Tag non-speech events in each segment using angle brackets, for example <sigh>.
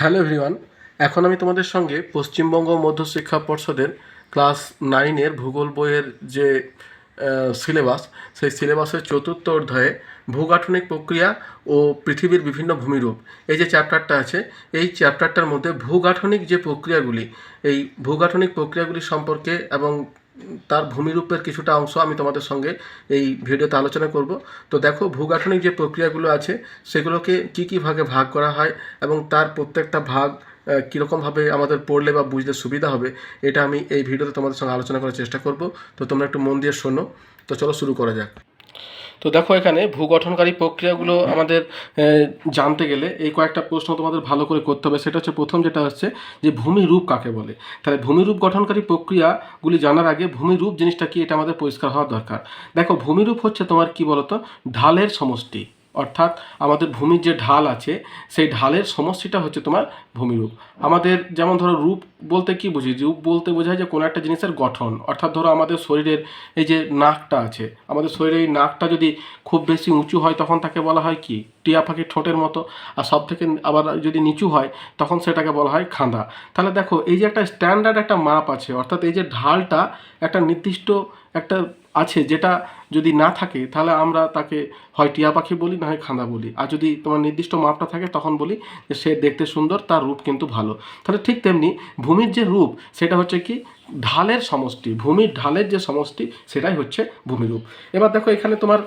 Hello everyone, এখন আমি তোমাদের সঙ্গে পশ্চিমবঙ্গ মধ্যশিক্ষা পর্ষদের ক্লাস নাইনের ভূগোল বইয়ের যে সিলেবাস, সেই সিলেবাসের চতুর্থ অধ্যায়ে ভূগাঠনিক প্রক্রিয়া ও পৃথিবীর বিভিন্ন ভূমিরূপ। এই যে চ্যাপ্টারটা আছে, এই চ্যাপ্টারটার মধ্যে ভূগাঠনিক যে প্রক্রিয়াগুলি, এই ভূগাঠনিক প্রক্রিয়াগুলি সম্পর্কে এবং তার ভূমিরূপের কিছুটা অংশ আমি তোমাদের সঙ্গে এই ভিডিওতে আলোচনা করব। তো দেখো, ভূগাঠনিক যে প্রক্রিয়াগুলো আছে, সেগুলোকে কি কী ভাগে ভাগ করা হয় এবং তার প্রত্যেকটা ভাগ কীরকমভাবে আমাদের পড়লে বা বুঝতে সুবিধা হবে, এটা আমি এই ভিডিওতে তোমাদের সঙ্গে আলোচনা করার চেষ্টা করব। তো তোমরা একটু মন দিয়ে শোনো। তো চলো শুরু করা যাক। তো দেখো এখানে ভূগঠনকারী প্রক্রিয়াগুলো আমাদের জানতে গেলে এই কয়েকটা প্রশ্ন তোমাদের ভালো করে করতে হবে। সেটা হচ্ছে প্রথম যেটা হচ্ছে যে ভূমিরূপ কাকে বলে? তাহলে ভূমিরূপ গঠনকারী প্রক্রিয়াগুলি জানার আগে ভূমিরূপ জিনিসটা কি? এটা আমাদের পরিষ্কার হওয়া দরকার। দেখো ভূমিরূপ হচ্ছে তোমার কি বলতো? ঢালের সমষ্টি। অর্থাৎ আমাদের ভূমির যে ঢাল আছে, সেই ঢালের সমষ্টিটা হচ্ছে তোমার ভূমিরূপ। আমাদের যেমন ধরো রূপ বলতে কি বুঝি? রূপ বলতে বোঝায় যে কোনো একটা জিনিসের গঠন। অর্থাৎ ধরো আমাদের শরীরের এই যে নাকটা আছে, আমাদের শরীরের এই নাকটা যদি খুব বেশি উঁচু হয় তখন তাকে বলা হয় কি? টিয়া পাখির ঠোঁটের মতো। আর সব থেকে আবার যদি নিচু হয় তখন সেটাকে বলা হয় খাঁদা। তাহলে দেখো, এই যে একটা স্ট্যান্ডার্ড একটা মাপ আছে, অর্থাৎ এই যে ঢালটা একটা নির্দিষ্ট একটা আছে, যেটা যদি না থাকে, তাহলে আমরা তাকে হয় টিয়া পাখি বলি, না হয় খাঁদা বলি। আর যদি তোমার নির্দিষ্ট মাপটা থাকে, তখন বলি যে সে দেখতে সুন্দর, তার রূপ কিন্তু ভালো। তাহলে ঠিক তেমনি ভূমির যে রূপ, সেটা হচ্ছে কি? ঢালের সমষ্টি। ভূমির ঢালের যে সমষ্টি, সেটাই হচ্ছে ভূমিরূপ। এবার দেখো এখানে তোমার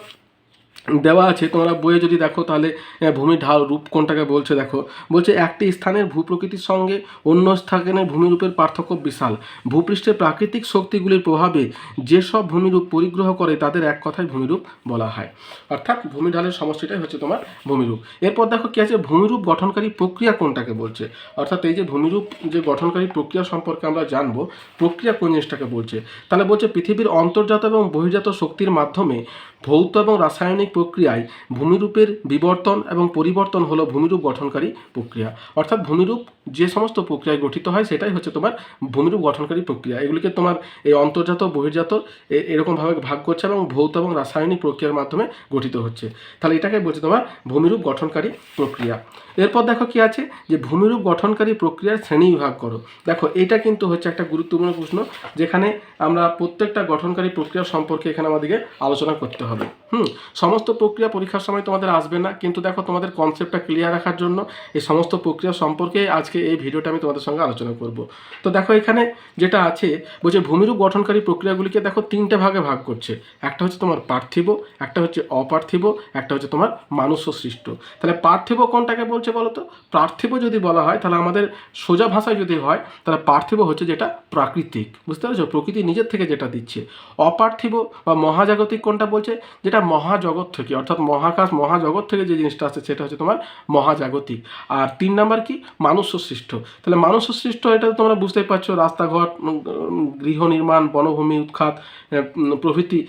দেওয়া আছে, তোমরা বইয়ে যদি দেখো তাহলে ভূমির ঢাল রূপ কোনটাকে বলছে দেখো। বলছে, একটি স্থানের ভূপ্রকৃতির সঙ্গে অন্য স্থানের ভূমিরূপের পার্থক্য বিশাল। ভূপৃষ্ঠের প্রাকৃতিক শক্তিগুলির প্রভাবে যেসব ভূমিরূপ পরিগ্রহ করে, তাদের এক কথায় ভূমিরূপ বলা হয়। অর্থাৎ ভূমি ঢালের সমষ্টিটাই হচ্ছে তোমার ভূমিরূপ। এরপর দেখো কি আছে, ভূমিরূপ গঠনকারী প্রক্রিয়া কোনটাকে বলছে? অর্থাৎ এই যে ভূমিরূপ যে গঠনকারী প্রক্রিয়া সম্পর্কে আমরা জানব, প্রক্রিয়া কোন জিনিসটাকে বলছে? তাহলে বলছে, পৃথিবীর অন্তর্জাত এবং বহির্জাত শক্তির মাধ্যমে ভৌত এবং রাসায়নিক প্রক্রিয়ায় ভূমিরূপের বিবর্তন এবং পরিবর্তন হলো ভূমিরূপ গঠনকারী প্রক্রিয়া। অর্থাৎ ভূমিরূপ যে সমস্ত প্রক্রিয়ায় গঠিত হয় সেটাই হচ্ছে তোমার ভূমিরূপ গঠনকারী প্রক্রিয়া। এগুলিকে তোমার এই অন্তর্জাত, বহির্জাত এরকমভাবে ভাগ করছে এবং ভৌত এবং রাসায়নিক প্রক্রিয়ার মাধ্যমে গঠিত হচ্ছে। তাহলে এটাকে বলছে তোমার ভূমিরূপ গঠনকারী প্রক্রিয়া। এরপর দেখো কি আছে যে ভূমিরূপ গঠনকারী প্রক্রিয়ার শ্রেণি বিভাগ করো। দেখো, এটা কিন্তু হচ্ছে একটা গুরুত্বপূর্ণ প্রশ্ন যেখানে আমরা প্রত্যেকটা গঠনকারী প্রক্রিয়া সম্পর্কে এখানে আমাদেরকে আলোচনা করতে হবে। হুম, সমস্ত প্রক্রিয়া পরীক্ষার সময় তোমাদের আসবে না, কিন্তু দেখো তোমাদের কনসেপ্টটা ক্লিয়ার রাখার জন্য এই সমস্ত প্রক্রিয়া সম্পর্কে আজকে এই ভিডিওটা আমি তোমাদের সঙ্গে আলোচনা করব। তো দেখো এখানে যেটা আছে, বলছে ভূমিরূপ গঠনকারী প্রক্রিয়াগুলিকে দেখো তিনটে ভাগে ভাগ করছে। একটা হচ্ছে তোমার পার্থিব, একটা হচ্ছে অপার্থিব, একটা হচ্ছে তোমার মানুষ সৃষ্ট তাহলে পার্থিব কোনটাকে বলছে বলো তো? পার্থিব যদি বলা হয়, তাহলে আমাদের সোজা ভাষায় যদি হয়, তাহলে পার্থিব হচ্ছে যেটা প্রাকৃতিক। বুঝতে পেরেছ? প্রকৃতি নিজের থেকে যেটা দিচ্ছে। অপার্থিব বা মহাজাগতিক কোনটা বলছে? যেটা মহাজগৎ থেকে, অর্থাৎ মহাকাশ, মহাজগৎ থেকে যে জিনিসটা আছে সেটা হচ্ছে তোমার মহাজাগতিক। আর তিন নাম্বার কি? মানুষ সৃষ্ট তাহলে মানুষ সৃষ্ট এটা তোমরা বুঝতেই পারছ, রাস্তাঘাট গৃহ নির্মাণ, বনভূমি, উৎখাত প্রভৃতি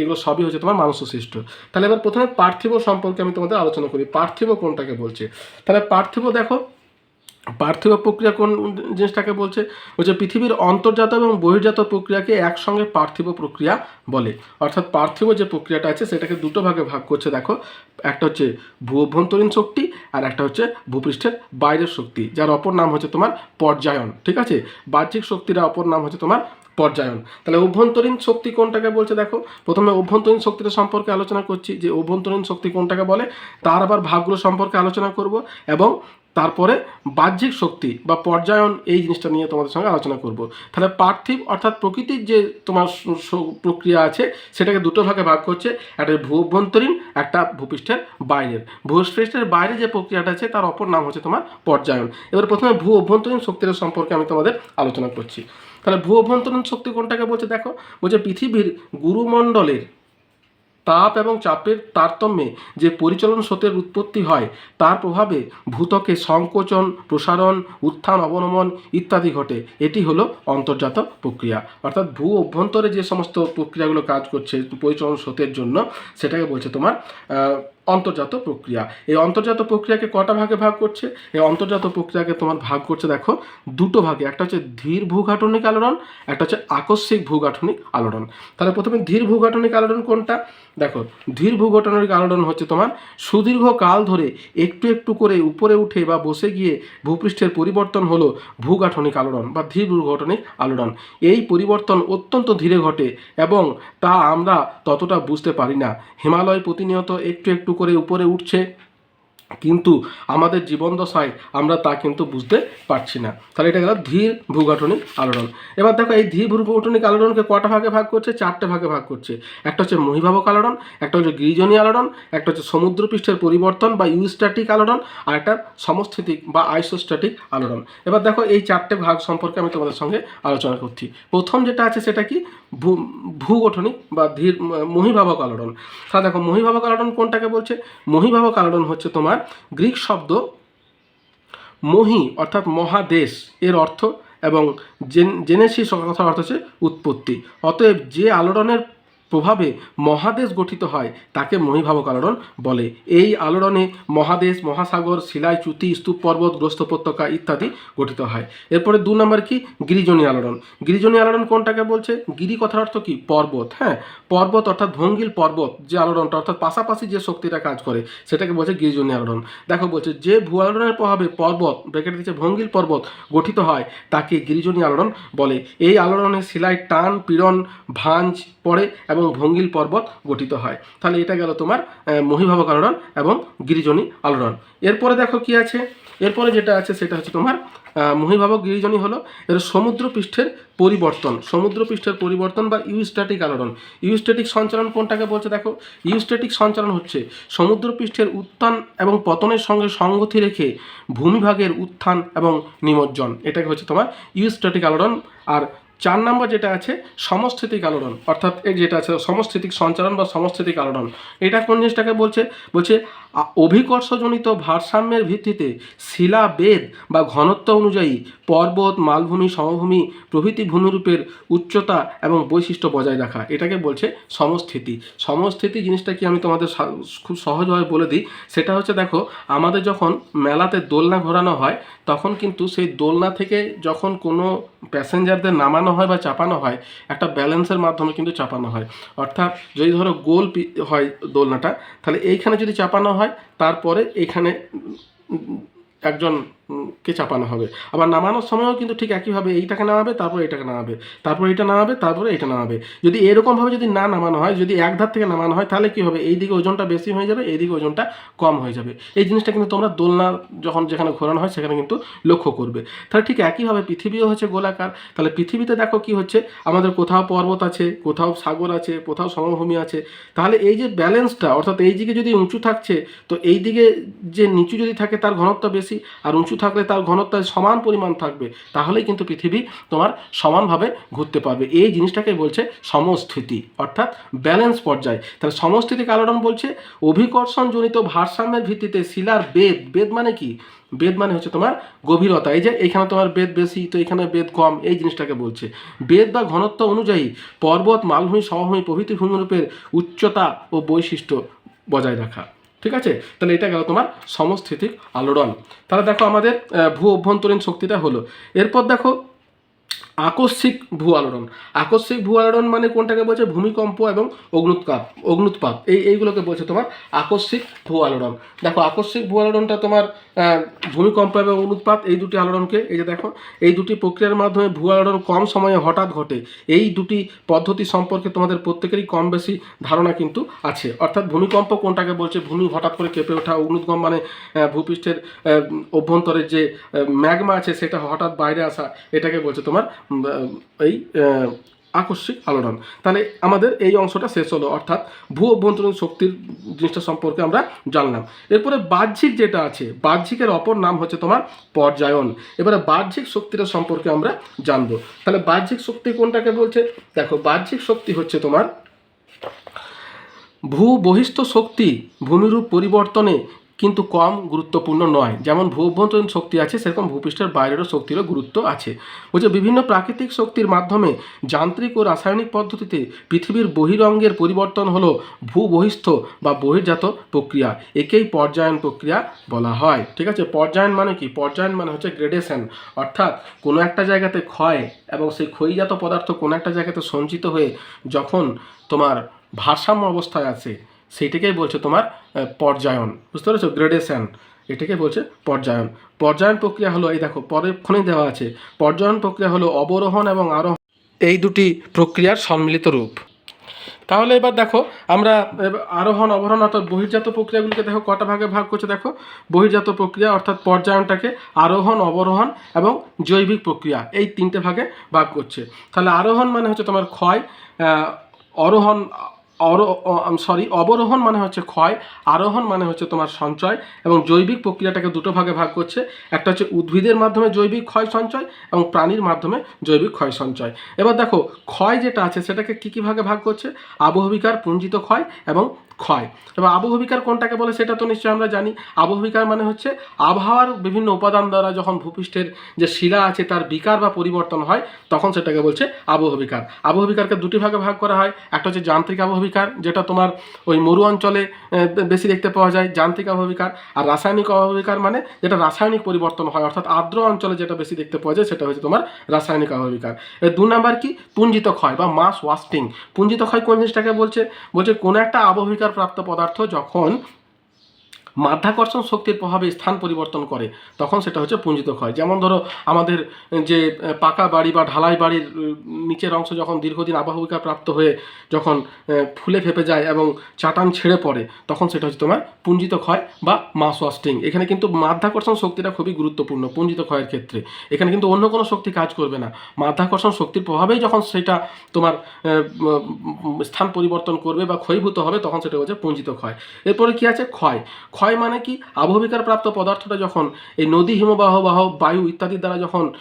এগুলো সবই হচ্ছে তোমার মানুষ সৃষ্ট তাহলে এবার প্রথমে পার্থিব সম্পর্কে আমি তোমাদের আলোচনা করি। পার্থিব কোনটাকে বলছে? তাহলে পার্থিব দেখো পার্থিব প্রক্রিয়া কোন জিনিসটাকে বলছে? বলছে পৃথিবীর অন্তর্জাত এবং বহির্জাত প্রক্রিয়াকে একসঙ্গে পার্থিব প্রক্রিয়া বলে। অর্থাৎ পার্থিব যে প্রক্রিয়াটা আছে, সেটাকে দুটো ভাগে ভাগ করছে, দেখো। একটা হচ্ছে ভূ অভ্যন্তরীণ শক্তি আর একটা হচ্ছে ভূপৃষ্ঠের বাইরের শক্তি, যার অপর নাম হচ্ছে তোমার পর্যায়ন, ঠিক আছে? বাহ্যিক শক্তির অপর নাম হচ্ছে তোমার পর্যায়ন। তাহলে অভ্যন্তরীণ শক্তি কোনটাকে বলছে, দেখো? প্রথমে অভ্যন্তরীণ শক্তিটা সম্পর্কে আলোচনা করছি, যে অভ্যন্তরীণ শক্তি কোনটাকে বলে? তার আবার ভাগগুলো সম্পর্কে আলোচনা করব এবং তারপরে বাহ্যিক শক্তি বা পর্যায়ন এই জিনিসটা নিয়ে তোমাদের সঙ্গে আলোচনা করব। তাহলে পার্থিব অর্থাৎ প্রকৃতির যে তোমার প্রক্রিয়া আছে, সেটাকে দুটো ভাগে ভাগ করছে, একটা ভূ অভ্যন্তরীণ একটা ভূপৃষ্ঠের বাইরের। ভূপৃষ্ঠের বাইরে যে প্রক্রিয়াটা আছে, তার অপর নাম হচ্ছে তোমার পর্যায়ন। এবার প্রথমে ভূ অভ্যন্তরীণ শক্তির সম্পর্কে আমি তোমাদের আলোচনা করছি। তাহলে ভূ অভ্যন্তরীণ শক্তি কোনটাকে বলছে? দেখো, বলছে পৃথিবীর গুরুমণ্ডলের তাপ এবং চাপের তারতম্যে যে পরিচলন স্রোতের উৎপত্তি হয়, তার প্রভাবে ভূতকে সংকোচন, প্রসারণ, উত্থান, অবনমন ইত্যাদি ঘটে। এটি হলো অন্তর্জাত প্রক্রিয়া। অর্থাৎ ভূ অভ্যন্তরে যে সমস্ত প্রক্রিয়াগুলো কাজ করছে পরিচলন স্রোতের জন্য, সেটাকে বলছে তোমার অন্তর্জাত প্রক্রিয়া। এই অন্তর্জাত প্রক্রিয়াকে কটা ভাগে ভাগ করছে? এই অন্তর্জাত প্রক্রিয়াকে তোমার ভাগ করছে দেখো, দুটো ভাগে। একটা হচ্ছে ধীর ভূগাঠনিক আলোড়ন, একটা হচ্ছে আকস্মিক ভূগাঠনিক আলোড়ন। তাহলে প্রথমে ধীর ভূগাঠনিক আলোড়ন কোনটা? দেখো, ধীর ভূঘটনের কারণ হচ্ছে তোমার সুদীর্ঘ কাল ধরে একটু একটু করে উপরে উঠে বা বসে গিয়ে ভূপৃষ্ঠের পরিবর্তন হলো ভূগাঠনিক আলোড়ন বা ধীর ভূগঠনিক আলোড়ন। এই পরিবর্তন অত্যন্ত ধীরে ঘটে এবং তা আমরা ততটা বুঝতে পারি না। হিমালয় প্রতিনিয়ত একটু একটু করে উপরে উঠছে। কিন্তু আমাদের জীবন দশায় আমরা তা কিন্তু বুঝতে পারছি না। তাহলে এটা গেল ধীর ভূগঠনিক আলোড়ন। এবার দেখো, এই ধীর ভূগঠনিক আলোড়নকে কটা ভাগে ভাগ করছে? চারটে ভাগে ভাগ করছে। একটা হচ্ছে মহিভাবক আলোড়ন, একটা হচ্ছে গিরিজনী আলোড়ন, একটা হচ্ছে সমুদ্রপৃষ্ঠের পরিবর্তন বা ইউস্ট্যাটিক আলোড়ন, আর একটা সমস্থিতিক বা আইসোস্ট্যাটিক আলোড়ন। এবার দেখো, এই চারটে ভাগ সম্পর্কে আমি তোমাদের সঙ্গে আলোচনা করছি। প্রথম যেটা আছে সেটা কি? ভূ, ভূগঠনিক বা ধীর, মহিভাবক আলোড়ন। তাহলে দেখো, মহিভাবক আলোড়ন কোনটাকে বলছে? মহিভাবক আলোড়ন হচ্ছে তোমার গ্রিক শব্দ মহি, অর্থাৎ মহাদেশ, এর অর্থ এবং জেন- জেনেসিস কথার অর্থ হচ্ছে উৎপত্তি। অতএব যে আলোড়নের প্রভাবে মহাদেশ গঠিত হয়, তাকে মহিভাবক আলোড়ন বলে। এই আলোড়নে মহাদেশ, মহাসাগর, শিলায় চ্যুতি, স্তূপ পর্বত, গ্রস্ত উপত্যকা ইত্যাদি গঠিত হয়। এরপরে দু নম্বর কি? গিরিজনী আলোড়ন। গিরিজনী আলোড়ন কোনটাকে বলছে? গিরি কথার অর্থ কি? পর্বত হ্যাঁ? পর্বত অর্থাৎ ভঙ্গিল পর্বত, যে আলোড়নটা, অর্থাৎ পাশাপাশি যে শক্তিটা কাজ করে, সেটাকে বলছে গিরিজনী আলোড়ন। দেখো বলছে, যে ভূ আলোড়নের প্রভাবে পর্বত ব্রেকেট দিচ্ছে ভঙ্গিল পর্বত, গঠিত হয়, তাকে গিরিজনী আলোড়ন বলে। এই আলোড়নে শিলায় টান, পীড়ন, ভাঁজ পড়ে এবং ভঙ্গিল পর্বত গঠিত হয়। তাহলে এটা গেল তোমার মহিভাবক আলোড়ন এবং গিরিজনী আলোড়ন। এরপরে দেখো কি আছে? এরপরে যেটা আছে সেটা হচ্ছে তোমার মহিভাবক গিরিজনী হলো এর সমুদ্র পৃষ্ঠের পরিবর্তন। সমুদ্র পৃষ্ঠের পরিবর্তন বা ইউস্ট্যাটিক আলোড়ন। ইউস্ট্যাটিক সঞ্চালন কোনটাকে বলছে দেখো? ইউস্ট্যাটিক সঞ্চালন হচ্ছে সমুদ্র পৃষ্ঠের উত্থান এবং পতনের সঙ্গে সঙ্গতি রেখে ভূমিভাগের উত্থান এবং নিমজ্জন। এটাকে হচ্ছে তোমার ইউস্ট্যাটিক আলোড়ন। আর চার নম্বর যেটা আছে সমস্থিতিক আলোড়ন। অর্থাৎ এই যেটা আছে সমস্থিতিক সঞ্চালন বা সমস্থিতিক আলোড়ন। এটা কোন জিনিসটাকে বলছে? বলছে অভিকর্ষজনিত ভারসাম্যের ভিত্তিতে শিলা বেদ বা ঘনত্ব অনুযায়ী পর্বত, মালভূমি, সমভূমি প্রভৃতি ভূমিরূপের উচ্চতা এবং বৈশিষ্ট্য বজায় রাখা। এটাকে বলছে সমস্থিতি সমস্থিতি জিনিসটা কি আমি তোমাদের খুব সহজভাবে বলে দিই? সেটা হচ্ছে দেখো, আমাদের যখন মেলাতে দোলনা ঘোরানো হয় তখন কিন্তু সেই দোলনা থেকে যখন কোনো প্যাসেঞ্জারদের নামানো হয় বা চাপানো হয়, একটা ব্যালেন্সের মাধ্যমে কিন্তু চাপানো হয়। অর্থাৎ যদি ধরো গোল হয় দোলনাটা, তাহলে এইখানে যদি চাপানো হয়, তারপরে এখানে একজন কে চাপানো হবে? আবার নামানোর সময়ও কিন্তু ঠিক একইভাবে এইটাকে নামাবে, তারপর এইটাকে নামাবে, তারপর এটা নামাবে, তারপরে এটা নামাবে। যদি এরকমভাবে যদি না নামানো হয়, যদি এক ধার থেকে নামানো হয়, তাহলে কি হবে? এইদিকে ওজনটা বেশি হয়ে যাবে, এইদিকে ওজনটা কম হয়ে যাবে। এই জিনিসটা কিন্তু তোমরা দোলনা যখন যেখানে ঘোরানো হয়, সেখানে কিন্তু লক্ষ্য করবে। তাহলে ঠিক একইভাবে পৃথিবীও হচ্ছে গোলাকার। তাহলে পৃথিবীতে দেখো কি হচ্ছে? আমাদের কোথাও পর্বত আছে, কোথাও সাগর আছে, কোথাও সমভূমি আছে। তাহলে এই যে ব্যালেন্সটা, অর্থাৎ এই দিকে যদি উঁচু থাকছে, তো এই দিকে যে নিচু যদি থাকে, তার ঘনত্ব বেশি, আর উঁচু থাকলে তার ঘনত্ব সমান পরিমাণ থাকবে, তাহলেই কিন্তু পৃথিবী তোমার সমানভাবে ঘুরতে পারবে। এই জিনিসটাকে বলছে সমস্থিতি, অর্থাৎ ব্যালেন্স পর্যায়। তাহলে সমস্থিতিক আলোড়ন বলছে অভিকর্ষণজনিত ভারসাম্যের ভিত্তিতে শিলার বেদ। বেদ মানে কি? বেদ মানে হচ্ছে তোমার গভীরতা। এই যে এখানে তোমার বেদ বেশি, তো এখানে বেদ কম, এই জিনিসটাকে বলছে। বেদ বা ঘনত্ব অনুযায়ী পর্বত, মালভূমি, সমভূমি প্রভৃতি ভূমিরূপের উচ্চতা ও বৈশিষ্ট্য বজায় রাখা। ঠিক আছে? তাহলে এটা গেল তোমার সমস্থিতিক আলোড়ন। তাহলে দেখো আমাদের ভূ অভ্যন্তরীণ শক্তিটা হলো। এরপর দেখো আকস্মিক ভূ আলোড়ন। আকস্মিক ভূ আলোড়ন মানে কোনটাকে বলছে? ভূমিকম্প এবং অগ্নুৎপাত অগ্নুৎপাত। এই, এইগুলোকে বলছে তোমার আকস্মিক ভূ আলোড়ন। দেখো, আকস্মিক ভূ আলোড়নটা তোমার ভূমিকম্প এবং অগ্নুৎপাত, এই দুটি আলোড়নকে, এই যে দেখো, এই দুটি প্রক্রিয়ার মাধ্যমে ভূ আলোড়ন কম সময়ে হঠাৎ ঘটে। এই দুটি পদ্ধতি সম্পর্কে তোমাদের প্রত্যেকেরই কম বেশি ধারণা কিন্তু আছে। অর্থাৎ ভূমিকম্প কোনটাকে বলছে? ভূমি হঠাৎ করে কেঁপে ওঠা অগ্নুৎগম মানে ভূপৃষ্ঠের অভ্যন্তরের যে ম্যাগমা আছে, সেটা হঠাৎ বাইরে আসা, এটাকে বলছে তোমার এই আকস্মিক আলোড়ন। তাহলে আমাদের এই অংশটা শেষ হলো, অর্থাৎ ভূ অভ্যন্তরীণ শক্তির জিনিসটা সম্পর্কে আমরা জানলাম। এরপরে বাহ্যিক যেটা আছে, বাহ্যিকের অপর নাম হচ্ছে তোমার পর্যায়ন। এবারে বাহ্যিক শক্তিটা সম্পর্কে আমরা জানব। তাহলে বাহ্যিক শক্তি কোনটাকে বলছে? দেখো, বাহ্যিক শক্তি হচ্ছে তোমার ভূ বহিস্থ শক্তি, ভূমিরূপ পরিবর্তনে কিন্তু কম গুরুত্বপূর্ণ নয়। যেমন ভূ অভ্যন্তরীণ শক্তি আছে, সেরকম ভূপৃষ্ঠের বাইরেরও শক্তিরও গুরুত্ব আছে। বলছে বিভিন্ন প্রাকৃতিক শক্তির মাধ্যমে যান্ত্রিক ও রাসায়নিক পদ্ধতিতে পৃথিবীর বহিরঙ্গের পরিবর্তন হলো ভূ বহিস্থ বা বহির্জাত প্রক্রিয়া। একেই পর্যায়ন প্রক্রিয়া বলা হয়। ঠিক আছে? পর্যায়ন মানে কি? পর্যায়ন মানে হচ্ছে গ্রেডেশন অর্থাৎ কোনো একটা জায়গাতে ক্ষয় এবং সেই ক্ষয়জাত পদার্থ কোনো একটা জায়গাতে সঞ্চিত হয়ে যখন তোমার ভারসাম্য অবস্থায় আছে সেইটাকেই বলছে তোমার পর্যায়ন। বুঝতে পেরেছ? গ্রেডেশন এটাকে বলছে পর্যায়ন। পর্যায়ন প্রক্রিয়া হলো, এই দেখো পরেক্ষণেই দেওয়া আছে। পর্যায়ন প্রক্রিয়া হলো অবরোহণ এবং আরোহণ। এই দুটি প্রক্রিয়ার সম্মিলিত রূপ। তাহলে এবার দেখো, আমরা আরোহণ, অবরোহণ অর্থাৎ বহির্জাত প্রক্রিয়াগুলিকে দেখো, কটা ভাগে ভাগ করছে দেখো? বহির্জাত প্রক্রিয়া অর্থাৎ পর্যায়নটাকে আরোহণ, অবরোহণ এবং জৈবিক প্রক্রিয়া, এই তিনটে ভাগে ভাগ করছে। তাহলে আরোহণ মানে হচ্ছে তোমার ক্ষয় অরোহণ অর সরি অবরোহণ মানে হচ্ছে ক্ষয়, আরোহণ মানে হচ্ছে তোমার সঞ্চয় এবং জৈবিক প্রক্রিয়াটাকে দুটো ভাগে ভাগ করছে। একটা হচ্ছে উদ্ভিদের মাধ্যমে জৈবিক ক্ষয় সঞ্চয় এবং প্রাণীর মাধ্যমে জৈবিক ক্ষয় সঞ্চয়। এবার দেখো, ক্ষয় যেটা আছে সেটাকে কী কী ভাগে ভাগ করছে? আবহবিকার, পুঞ্জিত ক্ষয় এবং ক্ষয়। এবার আবহবিকার কোনটাকে বলে সেটা তো নিশ্চয়ই আমরা জানি। আবহবিকার মানে হচ্ছে আবহাওয়ার বিভিন্ন উপাদান দ্বারা যখন ভূপৃষ্ঠের যে শিলা আছে তার বিকার বা পরিবর্তন হয়, তখন সেটাকে বলছে আবহবিকার আবহবিকারকে দুটি ভাগে ভাগ করা হয়। একটা হচ্ছে যান্ত্রিক আবহবিকার যেটা তোমার ওই মরু অঞ্চলে বেশি দেখতে পাওয়া যায়, যান্ত্রিক আবহবিকার আর রাসায়নিক আবহবিকার মানে যেটা রাসায়নিক পরিবর্তন হয়, অর্থাৎ আর্দ্র অঞ্চলে যেটা বেশি দেখতে পাওয়া যায়, সেটা হচ্ছে তোমার রাসায়নিক আবহবিকার দু নাম্বার কি? পুঞ্জিত ক্ষয় বা মাস ওয়াস্টিং। পুঞ্জিত ক্ষয় কোন জিনিসটাকে বলছে? বলছে কোনো একটা আবহবিকার প্রাপ্ত পদার্থ যখন মাধ্যাকর্ষণ শক্তির প্রভাবে স্থান পরিবর্তন করে, তখন সেটা হচ্ছে পুঞ্জিত ক্ষয়। যেমন ধরো, আমাদের যে পাকা বাড়ি বা ঢালাই বাড়ির নিচের অংশ যখন দীর্ঘদিন আবহবিকা প্রাপ্ত হয়ে যখন ফুলে ফেপে যায় এবং চাটান ছেড়ে পড়ে, তখন সেটা হচ্ছে তোমার পুঞ্জিত ক্ষয় বা মাস ওয়াস্টিং এখানে কিন্তু মাধ্যাকর্ষণ শক্তিটা খুবই গুরুত্বপূর্ণ পুঞ্জিত ক্ষয়ের ক্ষেত্রে। এখানে কিন্তু অন্য কোনো শক্তি কাজ করবে না। মাধ্যাকর্ষণ শক্তির প্রভাবেই যখন সেটা তোমার স্থান পরিবর্তন করবে বা ক্ষয়ভূত হবে, তখন সেটা হচ্ছে পুঞ্জিত ক্ষয়। এরপরে কি আছে? ক্ষয়। ক্ষয় মানে কি? আবহবিকার প্রাপ্ত পদার্থটা যখন এই নদী হিমবাহ, বাহ, বায়ু ইত্যাদির দ্বারা যখন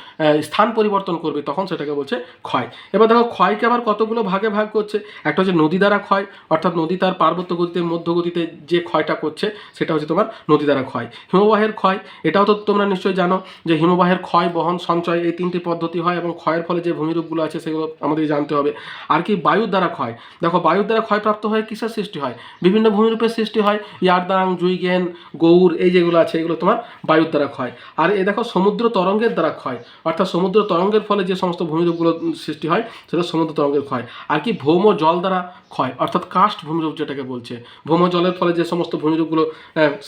স্থান পরিবর্তন করবে, তখন সেটাকে বলছে ক্ষয়। এবার দেখো, ক্ষয়কে আবার কতগুলো ভাগে ভাগ করছে? একটা হচ্ছে নদী দ্বারা ক্ষয়, অর্থাৎ নদী তার পার্বত্য গতিতে মধ্য গতিতে যে ক্ষয়টা করছে, সেটা হচ্ছে তোমার নদী দ্বারা ক্ষয়। হিমবাহের ক্ষয়, এটাও তো তোমরা নিশ্চয়ই জানো যে হিমবাহের ক্ষয়, বহন, সঞ্চয় এই তিনটি পদ্ধতি হয় এবং ক্ষয়ের ফলে যে ভূমিরূপগুলো আছে, সেগুলো আমাদের জানতে হবে। আর কি, বায়ুর দ্বারা ক্ষয়। দেখো, বায়ুর দ্বারা ক্ষয়প্রাপ্ত হয়ে কিসের সৃষ্টি হয়? বিভিন্ন ভূমিরূপের সৃষ্টি হয়। ইয়ারদাং জুইগেন গৌর, এই যেগুলো আছে, এগুলো তোমার বায়ুর দ্বারা ক্ষয়। আর এ দেখো সমুদ্র তরঙ্গের দ্বারা ক্ষয়। অর্থাৎ সমুদ্র তরঙ্গের ফলে যে সমস্ত ভূমিরূপগুলো সৃষ্টি হয়, সেটা সমুদ্র তরঙ্গের ক্ষয়। আর কি ভৌম জল দ্বারা ক্ষয়, অর্থাৎ কাস্ট ভূমিরূপ যেটাকে বলছে। ভৌম জলের ফলে যে সমস্ত ভূমিরূপগুলো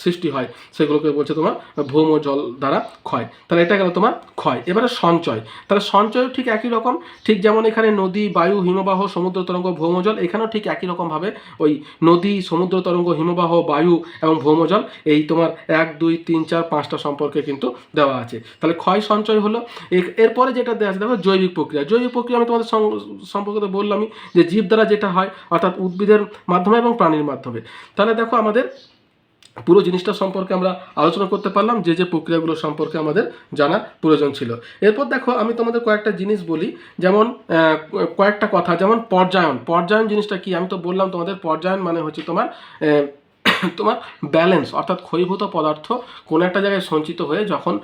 সৃষ্টি হয়, সেগুলোকে বলছে তোমার ভৌম জল দ্বারা ক্ষয়। তাহলে এটা গেল তোমার ক্ষয়। এবারে সঞ্চয়। তাহলে সঞ্চয় ঠিক একই রকম, ঠিক যেমন এখানে নদী, বায়ু, হিমবাহ, সমুদ্র তরঙ্গ ভৌমজল এখানেও ঠিক একই রকমভাবে ওই নদী, সমুদ্র তরঙ্গ, হিমবাহ, বায়ু এবং ভৌমজল এই তোমার এক, দুই, তিন, চার, পাঁচটা সম্পর্কে কিন্তু দেওয়া আছে। তাহলে ক্ষয় সঞ্চয় হলো, এর- এরপরে যেটা দেওয়া আছে, দেখো জৈবিক প্রক্রিয়া। জৈবিক প্রক্রিয়া আমি তোমাদের সম্পর্কে বললামই যে জীব দ্বারা যেটা হয়, অর্থাৎ উদ্ভিদের মাধ্যমে এবং প্রাণীর মাধ্যমে। তাহলে দেখো আমাদের পুরো জিনিসটা সম্পর্কে আমরা আলোচনা করতে পারলাম, যে যে প্রক্রিয়াগুলো সম্পর্কে আমাদের জানা প্রয়োজন ছিল। এরপর দেখো আমি তোমাদের কয়েকটা জিনিস বলি, যেমন কয়েকটা কথা, যেমন পর্যায়ন। পর্যায়ন জিনিসটা কি? আমি তো বললাম তোমাদের পর্যায়ন মানে হচ্ছে তোমার তোমার ব্যালেন্স অর্থাৎ ক্ষয়ীভূত পদার্থ কোনো একটা জায়গায় সঞ্চিত হয়ে যখন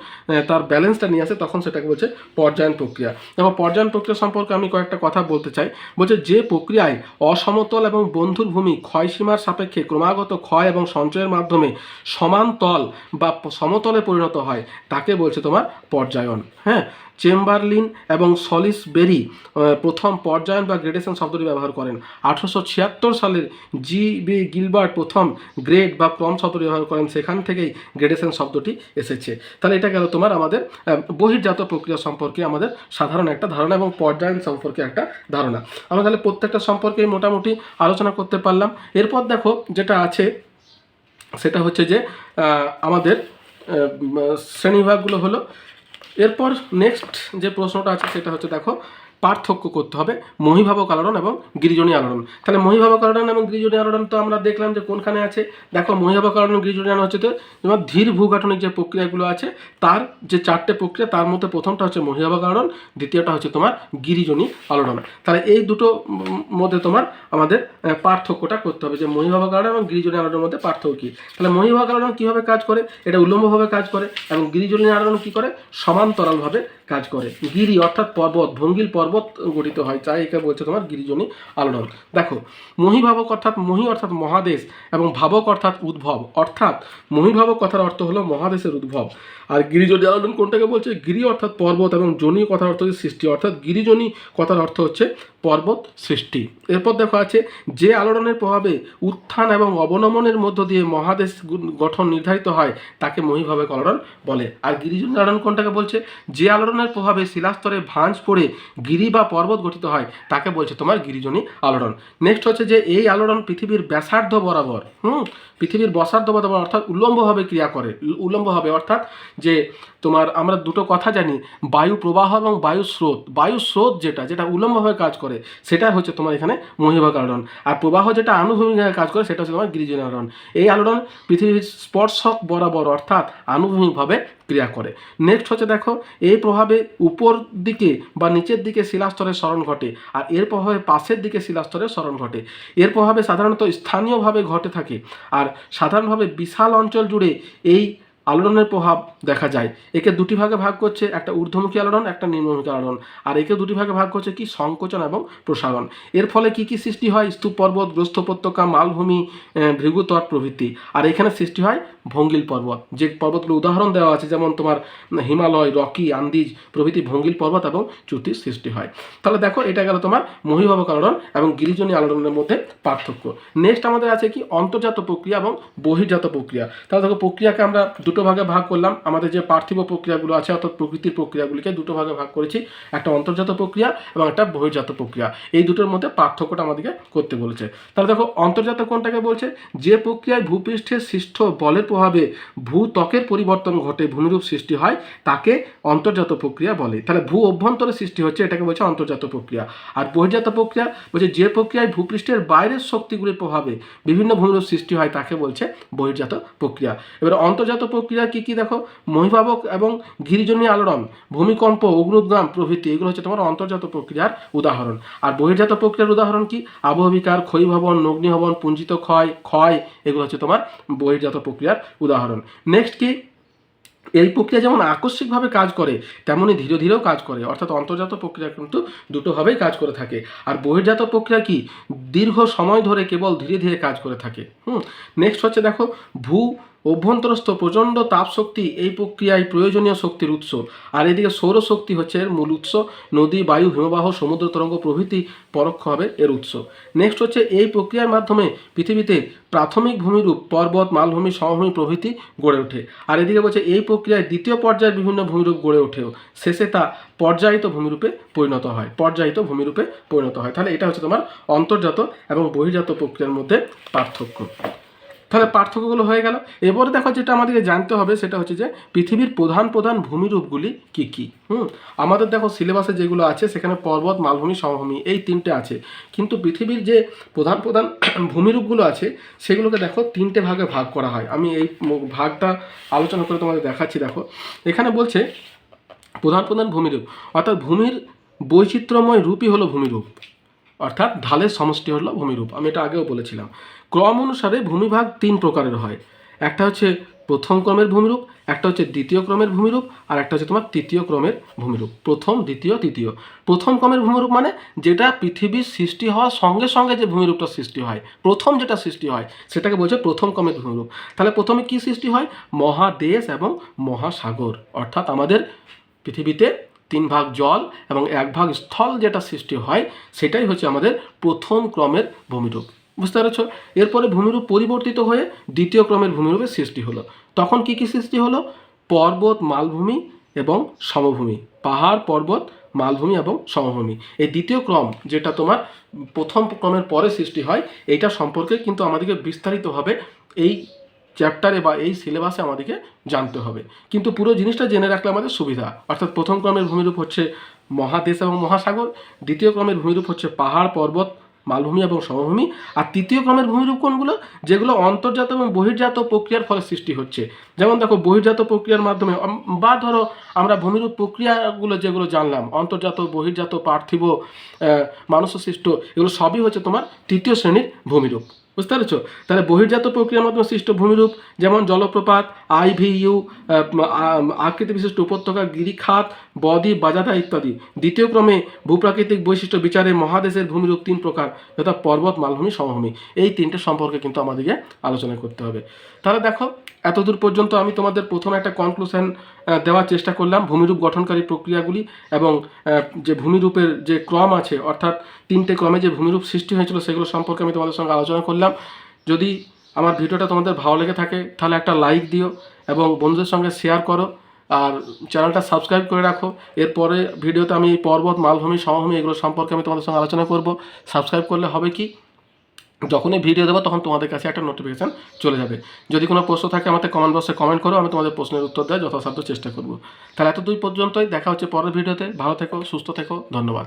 তার ব্যালেন্সটা নিয়ে আসে, তখন সেটাকে বলছে পর্যায়ন প্রক্রিয়া। দেখো, পর্যায়ন প্রক্রিয়া সম্পর্কে আমি কয়েকটা কথা বলতে চাই। বলছে, যে প্রক্রিয়ায় অসমতল এবং বন্ধুর ভূমি ক্ষয়সীমার সাপেক্ষে ক্রমাগত ক্ষয় এবং সঞ্চয়ের মাধ্যমে সমান তল বা সমতলে পরিণত হয়, তাকে বলছে তোমার পর্যায়ন। হ্যাঁ? চেম্বারলিন এবং সলিস বেরি প্রথম পর্যায়ন বা গ্রেডেশন শব্দটি ব্যবহার করেন। আঠারোশো ছিয়াত্তর সালের জি বি গিলবার্ট প্রথম গ্রেড বা ক্রম শব্দটি ব্যবহার করেন, সেখান থেকেই গ্রেডেশন শব্দটি এসেছে। তাহলে এটা গেল তোমার আমাদের বহির্জাত প্রক্রিয়া সম্পর্কে আমাদের সাধারণ একটা ধারণা এবং পর্যায়ন সম্পর্কে একটা ধারণা। আমরা তাহলে প্রত্যেকটা সম্পর্কে মোটামুটি আলোচনা করতে পারলাম। এরপর দেখো যেটা আছে, সেটা হচ্ছে যে আমাদের শ্রেণীবিভাগগুলো হলো এরপর নেক্সট যে প্রশ্নটা আছে সেটা হচ্ছে দেখো পার্থক্য করতে হবে মহিভাবক আলোড়ন এবং গিরিজনী আলোড়ন। তাহলে মহিভাবক আলোড়ন এবং গিরিজনী আলোড়ন তো আমরা দেখলাম যে কোনখানে আছে? দেখো, মহিভাবক আলোড়ন গিরিজনী আলোড়ন হচ্ছে তো যেমন ধীর ভূগাঠনিক যে প্রক্রিয়াগুলো আছে, তার যে চারটে প্রক্রিয়া, তার মধ্যে প্রথমটা হচ্ছে মহিভাবক আলোড়ন, দ্বিতীয়টা হচ্ছে তোমার গিরিজনী আলোড়ন। তাহলে এই দুটো মধ্যে তোমার আমাদের পার্থক্যটা করতে হবে যে মহিভাবক আলোড়ন এবং গিরিজনী আলোড়নের মধ্যে পার্থক্য কী? তাহলে মহিভাবক আলোড়ন কীভাবে কাজ করে? এটা উল্লম্বভাবে কাজ করে এবং গিরিজনী আলোড়ন কী করে? সমান্তরালভাবে কাজ করে। গিরি অর্থাৎ পর্বত, ভঙ্গিল পর্বত গঠিত হয়। তাই একে বলছে তোমার গিরিজনী আলোড়ন। দেখো, মহিভাবক অর্থাৎ মহি অর্থাৎ মহাদেশ এবং ভাবক অর্থাৎ উদ্ভব। অর্থাৎ মহিভাবক কথার অর্থ হলো মহাদেশের উদ্ভব। আর গিরিজনী আলোড়ন কোনটাকে বলছে? গিরি অর্থাৎ পর্বত এবং জনি কথার অর্থ হচ্ছে সৃষ্টি। অর্থাৎ গিরিজনী কথার অর্থ হচ্ছে পর্বত সৃষ্টি। এরপর দেখো আছে, যে আলোড়নের প্রভাবে উত্থান এবং অবনমনের মধ্য দিয়ে মহাদেশ গঠন নির্ধারিত হয়, তাকে মহিভাবক আলোড়ন বলে। আর গিরিজনী আলোড়ন কোনটাকে বলছে? যে আলোড়নের প্রভাবে শিলাস্তরে ভাঁজ পড়ে গিরি বা পর্বত গঠিত হয়। তাকে বলছে তোমার গিরিজনী আলোড়ন। নেক্সট হচ্ছে যে এই আলোড়ন পৃথিবীর ব্যাসার্ধ বরাবর, হুম? পৃথিবীর বসার্ধ বরাবর অর্থাৎ উল্লম্বভাবে ক্রিয়া করে। উল- উল্লম্বভাবে অর্থাৎ যে তোমার, আমরা দুটো কথা জানি, বায়ু প্রবাহ এবং বায়ু স্রোত। বায়ু স্রোত যেটা যেটা উলম্বভাবে কাজ করে, সেটা হচ্ছে তোমার এখানে আলোড়ন আর প্রবাহ যেটা আনুভূমিকভাবে কাজ করে, সেটা হচ্ছে তোমার গিরিজনী আলোড়ন এই আলোড়ন পৃথিবীর স্পর্শক বরাবর, অর্থাৎ আনুভূমিকভাবে ক্রিয়া করে। নেক্সট হচ্ছে দেখো, এই প্রভাবে উপর দিকে বা নিচের দিকে শিলাস্তরের স্মরণ ঘটে, আর এর প্রভাবে পাশের দিকে শিলাস্তরের স্মরণ ঘটে। এর প্রভাবে সাধারণত স্থানীয়ভাবে ঘটে থাকে, আর সাধারণভাবে বিশাল অঞ্চল জুড়ে এই আলোড়নের প্রভাব দেখা যায়। একে দুটি ভাগে ভাগ করছে একটা ঊর্ধ্বমুখী আলোড়ন, একটা নিম্নমুখী আলোড়ন। আর একে দুটি ভাগে ভাগ করছে কি? সংকোচন এবং প্রসারণ। এর ফলে কি কি সৃষ্টি হয়? স্তূপ পর্বত গ্রস্ত উপত্যকা, মালভূমি ভৃগুতট প্রভৃতি। আর এখানে সৃষ্টি হয় ভঙ্গিল পর্বত। যে পর্বতগুলো উদাহরণ দেওয়া আছে, যেমন তোমার হিমালয়, রকি, আন্দিজ প্রভৃতি ভঙ্গিল পর্বত এবং চ্যুতির সৃষ্টি হয়। তাহলে দেখো, এটা গেল তোমার মহিভাবক আলোড়ন এবং গিরিজনী আলোড়নের মধ্যে পার্থক্য। নেক্সট আমাদের আছে কি? অন্তর্জাত প্রক্রিয়া এবং বহির্জাত প্রক্রিয়া। তাহলে দেখো, প্রক্রিয়াকে আমরা দুটো ভাগে ভাগ করলাম। আমাদের যে পার্থিব প্রক্রিয়াগুলো আছে, অর্থাৎ প্রকৃতির প্রক্রিয়াগুলিকে দুটো ভাগে ভাগ করেছি। একটা অন্তর্জাত প্রক্রিয়া এবং একটা বহির্জাত প্রক্রিয়া। এই দুটোর মধ্যে পার্থক্যটা আমাদেরকে করতে বলেছে। তাহলে দেখো, অন্তর্জাত কোনটাকে বলছে? যে প্রক্রিয়ায় ভূপৃষ্ঠের সৃষ্ট বলের প্রভাবে ভূত্বকের পরিবর্তন ঘটে, ভূমিরূপ সৃষ্টি হয়, তাকে অন্তর্জাত প্রক্রিয়া বলে। তাহলে ভূ অভ্যন্তরে সৃষ্টি হচ্ছে, এটাকে বলছে অন্তর্জাত প্রক্রিয়া। আর বহির্জাত প্রক্রিয়া বলছে, যে প্রক্রিয়ায় ভূপৃষ্ঠের বাইরের শক্তিগুলির প্রভাবে বিভিন্ন ভূমিরূপ সৃষ্টি হয়, তাকে বলছে বহির্জাত প্রক্রিয়া। এবার অন্তর্জাত প্রক্রিয়া কি কি দেখো? মহিভাবক এবং গিরিজনী আলোড়ন, ভূমিকম্প অগ্নুদ্গাম প্রভৃতি, এগুলো হচ্ছে তোমার অন্তর্জাত প্রক্রিয়ার উদাহরণ। আর বহির্জাত প্রক্রিয়ার উদাহরণ কি? আবহবিকার, ক্ষয়ভবন নগ্নিভবন পুঞ্জিত ক্ষয় ক্ষয়, এগুলো হচ্ছে তোমার বহির্জাত প্রক্রিয়ার উদাহরণ। নেক্সট কি? এই প্রক্রিয়া যেমন আকস্মিকভাবে কাজ করে তেমনই ধীরে ধীরেও কাজ করে। অর্থাৎ অন্তর্জাত প্রক্রিয়া কিন্তু দুটোভাবেই কাজ করে থাকে। আর বহির্জাত প্রক্রিয়া কি? দীর্ঘ সময় ধরে কেবল ধীরে ধীরে কাজ করে থাকে। হুম? নেক্সট হচ্ছে দেখো, ভূ অভ্যন্তরস্থ প্রচণ্ড তাপশক্তি এই প্রক্রিয়ায় প্রয়োজনীয় শক্তির উৎস। আর এদিকে সৌরশক্তি হচ্ছে এর মূল উৎস। নদী, বায়ু, হিমবাহ, সমুদ্র, তরঙ্গ প্রভৃতি পরোক্ষভাবে এর উৎস। নেক্সট হচ্ছে এই প্রক্রিয়ার মাধ্যমে পৃথিবীতে প্রাথমিক ভূমিরূপ, পর্বত, মালভূমি, সমভূমি প্রভৃতি গড়ে ওঠে। আর এদিকে বলছে এই প্রক্রিয়ায় দ্বিতীয় পর্যায়ের বিভিন্ন ভূমিরূপ গড়ে ওঠেও শেষে তা পর্যায়িত ভূমিরূপে পরিণত হয়। পর্যায়িত ভূমিরূপে পরিণত হয়। তাহলে এটা হচ্ছে তোমার অন্তর্জাত এবং বহির্জাত প্রক্রিয়ার মধ্যে পার্থক্য। তাহলে পার্থক্যগুলো হয়ে গেল। এবারে দেখো যেটা আমাদেরকে জানতে হবে সেটা হচ্ছে যে পৃথিবীর প্রধান প্রধান ভূমিরূপগুলি কি কি? হুম, আমাদের দেখো সিলেবাসে যেগুলো আছে সেখানে পর্বত, মালভূমি, সমভূমি এই তিনটে আছে। কিন্তু পৃথিবীর যে প্রধান প্রধান <clears throat> ভূমিরূপগুলো আছে সেগুলোকে দেখো তিনটে ভাগে ভাগ করা হয়। আমি এই ভাগটা আলোচনা করে তোমাদের দেখাচ্ছি, দেখো। এখানে বলছে প্রধান প্রধান ভূমিরূপ, অর্থাৎ ভূমির বৈচিত্র্যময় রূপই হলো ভূমিরূপ। অর্থাৎ ঢালের সমষ্টি হলো ভূমিরূপ, আমি এটা আগেও বলেছিলাম। ক্রম অনুসারে ভূমিভাগ তিন প্রকারের হয়। একটা হচ্ছে প্রথম ক্রমের ভূমিরূপ, একটা হচ্ছে দ্বিতীয় ক্রমের ভূমিরূপ, আর একটা হচ্ছে তোমার তৃতীয় ক্রমের ভূমিরূপ। প্রথম, দ্বিতীয়, তৃতীয়। প্রথম ক্রমের ভূমিরূপ মানে যেটা পৃথিবীর সৃষ্টি হওয়ার সঙ্গে সঙ্গে যে ভূমিরূপটা সৃষ্টি হয়, প্রথম যেটা সৃষ্টি হয়, সেটাকে বলছে প্রথম ক্রমের ভূমিরূপ। তাহলে প্রথমে কি সৃষ্টি হয়? মহাদেশ এবং মহাসাগর, অর্থাৎ আমাদের পৃথিবীতে তিন ভাগ জল এবং এক ভাগ স্থল যেটা সৃষ্টি হয়, সেটাই হচ্ছে আমাদের প্রথম ক্রমের ভূমিরূপ। বুঝতে পেরেছ? এরপরে ভূমিরূপ পরিবর্তিত হয়ে দ্বিতীয় ক্রমের ভূমিরূপের সৃষ্টি হলো। তখন কি কি সৃষ্টি হলো? পর্বত, মালভূমি এবং সমভূমি। পাহাড়, পর্বত, মালভূমি এবং সমভূমি। এই দ্বিতীয় ক্রম যেটা তোমার প্রথম ক্রমের পরে সৃষ্টি হয়, এইটা সম্পর্কে কিন্তু আমাদেরকে বিস্তারিতভাবে এই চ্যাপ্টারে বা এই সিলেবাসে আমাদেরকে জানতে হবে। কিন্তু পুরো জিনিসটা জেনে রাখলে আমাদের সুবিধা। অর্থাৎ প্রথম ক্রমের ভূমিরূপ হচ্ছে মহাদেশ এবং মহাসাগর, দ্বিতীয় ক্রমের ভূমিরূপ হচ্ছে পাহাড়, পর্বত, মালভূমি এবং সমভূমি, আর তৃতীয় ক্রমের ভূমিরূপ কোনগুলো? যেগুলো অন্তর্জাত এবং বহির্জাত প্রক্রিয়ার ফলে সৃষ্টি হচ্ছে। যেমন দেখো, বহির্জাত প্রক্রিয়ার মাধ্যমে বা ধরো, আমরা ভূমিরূপ প্রক্রিয়াগুলো যেগুলো জানলাম, অন্তর্জাত, বহির্জাত, পার্থিব মানুষ সৃষ্ট এগুলো সবই হচ্ছে তোমার তৃতীয় শ্রেণির ভূমিরূপ। বুঝতে পারছ? তাহলে বহির্জাত প্রক্রিয়ার মাধ্যমে সৃষ্ট ভূমিরূপ, যেমন জলপ্রপাত আইভিইউ আকৃতি বিশিষ্ট উপত্যকা, গিরিখাত, বদ্বীপ বাজাদা ইত্যাদি। দ্বিতীয় ক্রমে ভূপ্রাকৃতিক বৈশিষ্ট্য বিচারে মহাদেশের ভূমিরূপ তিন প্রকার, যথা পর্বত, মালভূমি, সমভূমি। এই তিনটে সম্পর্কে কিন্তু আমাদেরকে আলোচনা করতে হবে। তাহলে দেখো, এতদূর পর্যন্ত আমি তোমাদের প্রথম একটা কনক্লুশন দেওয়ার চেষ্টা করলাম ভূমিরূপ গঠনকারী প্রক্রিয়াগুলি এবং যে ভূমিরূপের যে ক্রম আছে, অর্থাৎ তিনটে ক্রমে যে ভূমিরূপ সৃষ্টি হয়েছিল সেগুলো সম্পর্কে আমি তোমাদের সঙ্গে আলোচনা করলাম। যদি আমার ভিডিওটা তোমাদের ভালো লেগে থাকে, তাহলে একটা লাইক দিও এবং বন্ধুদের সঙ্গে শেয়ার করো আর চ্যানেলটা সাবস্ক্রাইব করে রাখো। এরপরে ভিডিওতে আমি পর্বত, মালভূমি, সমভূমি এগুলো সম্পর্কে আমি তোমাদের সঙ্গে আলোচনা করব। সাবস্ক্রাইব করলে হবে কি? যখনই ভিডিও দেবো, তখন তোমাদের কাছে একটা নোটিফিকেশান চলে যাবে। যদি কোনো প্রশ্ন থাকে আমাদের কমেন্ট বক্সে কমেন্ট করো, আমি তোমাদের প্রশ্নের উত্তর দেওয়ার যথাসাধ্য চেষ্টা করব। তাহলে এত দুই পর্যন্তই, দেখা হচ্ছে পরের ভিডিওতে ভালো থেকো, সুস্থ থেকো, ধন্যবাদ।